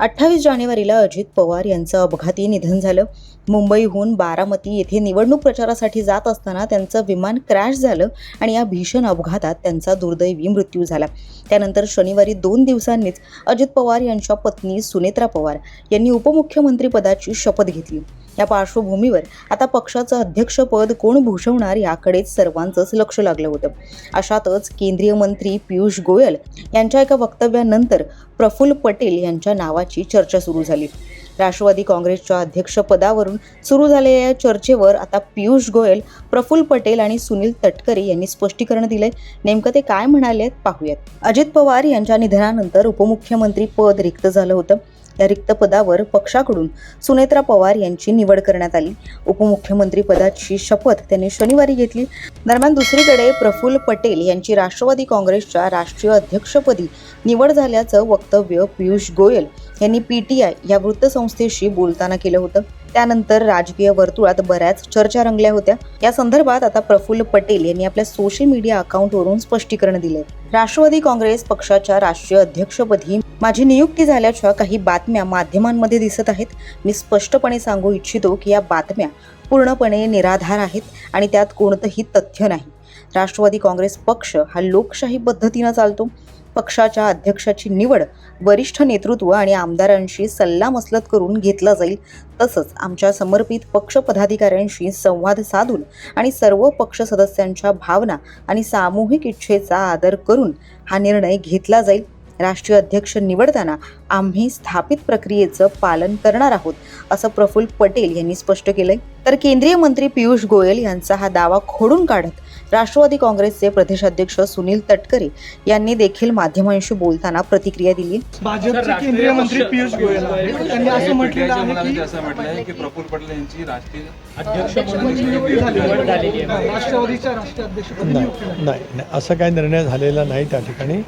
अठ्ठावीस जानेवारीला अजित पवार यांचं अपघाती निधन झालं. मुंबईहून बारामती येथे निवडणूक प्रचारासाठी जात असताना त्यांचं विमान क्रॅश झालं आणि या भीषण अपघातात त्यांचा दुर्दैवी मृत्यू झाला. त्यानंतर शनिवारी दोन दिवसांनीच अजित पवार यांच्या पत्नी सुनेत्रा पवार यांनी उपमुख्यमंत्रीपदाची शपथ घेतली. या पार्श्वभूमीवर आता पक्षाचं अध्यक्षपद कोण भूषवणार याकडेच सर्वांचंच लक्ष लागलं होतं. अशातच केंद्रीय मंत्री पियुष गोयल यांच्या एका वक्तव्यानंतर प्रफुल्ल पटेल यांच्या नावाची चर्चा सुरू झाली. राष्ट्रवादी काँग्रेसच्या अध्यक्षपदावरून सुरू झालेल्या या चर्चेवर आता पियुष गोयल प्रफुल्ल पटेल आणि सुनील तटकरे यांनी स्पष्टीकरण दिलंय. नेमकं ते काय म्हणाले पाहूयात. अजित पवार यांच्या निधनानंतर उपमुख्यमंत्री पद रिक्त झालं होतं. या रिक्त पदावर पक्षाकडून सुनेत्रा पवार यांची निवड करण्यात आली. उपमुख्यमंत्री पदाची शपथ त्यांनी शनिवारी घेतली. दरम्यान दुसरीकडे प्रफुल्ल पटेल यांची राष्ट्रवादी काँग्रेसच्या राष्ट्रीय अध्यक्षपदी निवड झाल्याचं वक्तव्य पियुष गोयल यांनी पीटीआय या वृत्तसंस्थेशी बोलताना केलं होतं. त्यानंतर राजकीय वर्तुळात बऱ्याच चर्चा रंगल्या होत्या. या संदर्भात आता प्रफुल्ल पटेल यांनी आपल्या सोशल मीडिया अकाउंटवरून स्पष्टीकरण दिले राष्ट्रवादी काँग्रेस पक्षाच्या राष्ट्रीय अध्यक्षपदी माझी नियुक्ती झाल्याच्या काही बातम्या माध्यमांमध्ये दिसत आहेत. मी स्पष्टपणे सांगू इच्छितो की या बातम्या पूर्णपणे निराधार आहेत आणि त्यात कोणतंही तथ्य नाही. राष्ट्रवादी काँग्रेस पक्ष हा लोकशाही पद्धतीनं चालतो. पक्षाच्या अध्यक्षाची निवड वरिष्ठ नेतृत्व आणि आमदारांशी सल्लामसलत करून घेतला जाईल. तसंच आमच्या समर्पित पक्ष पदाधिकाऱ्यांशी संवाद साधून आणि सर्व पक्ष सदस्यांच्या भावना आणि सामूहिक इच्छेचा आदर करून हा निर्णय घेतला जाईल. राष्ट्रीय अध्यक्ष निवडताना आम्ही स्थापित प्रक्रियेचं पालन करणार आहोत असं प्रफुल्ल पटेल यांनी स्पष्ट केलंय. तर केंद्रीय मंत्री पियुष गोयल यांचा हा दावा खोडून काढत राष्ट्रवादी काँग्रेसचे प्रदेशाध्यक्ष सुनील तटकरे यांनी देखील माध्यमांशी बोलताना प्रतिक्रिया दिली. भाजपचे केंद्रीय मंत्री पियुष गोयल त्यांनी असं म्हटलेलं आहे मुलाखती की असं म्हटलं आहे की प्रफुल्ल पटेल यांची राष्ट्रीय अध्यक्षपदी नियुक्ती झाली आहे. राष्ट्रवादीच्या राष्ट्रीय असं काही निर्णय झालेला नाही त्या ठिकाणी.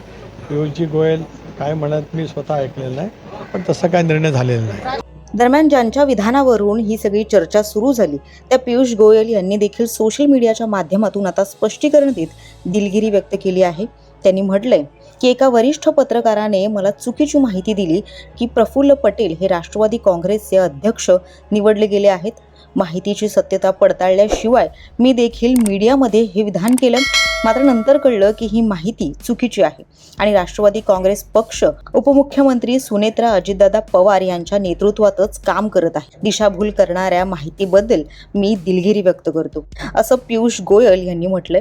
पियुषजी गोयल काय म्हणत मी स्वतः ऐकलेलं नाही पण तसं काय निर्णय झालेला नाही. दरम्यान ज्यांच्या विधानावरून ही सगळी चर्चा सुरू झाली त्या पियुष गोयल यांनी देखील सोशल मीडियाच्या माध्यमातून आता स्पष्टीकरण देत दिलगिरी व्यक्त केली आहे. त्यांनी म्हटलंय की एका वरिष्ठ पत्रकाराने मला चुकीची माहिती दिली की प्रफुल्ल पटेल हे राष्ट्रवादी काँग्रेसचे अध्यक्ष निवडले गेले आहेत. माहितीची सत्यता पडताळल्याशिवाय मी देखील मीडियामध्ये हे विधान केलं मात्र नंतर कळलं की ही माहिती चुकीची आहे. आणि राष्ट्रवादी काँग्रेस पक्ष उपमुख्यमंत्री सुनेत्रा अजितदादा पवार यांच्या नेतृत्वातच काम करत आहे. दिशाभूल करणाऱ्या माहितीबद्दल मी दिलगिरी व्यक्त करतो. असं पियुष गोयल यांनी म्हटलंय.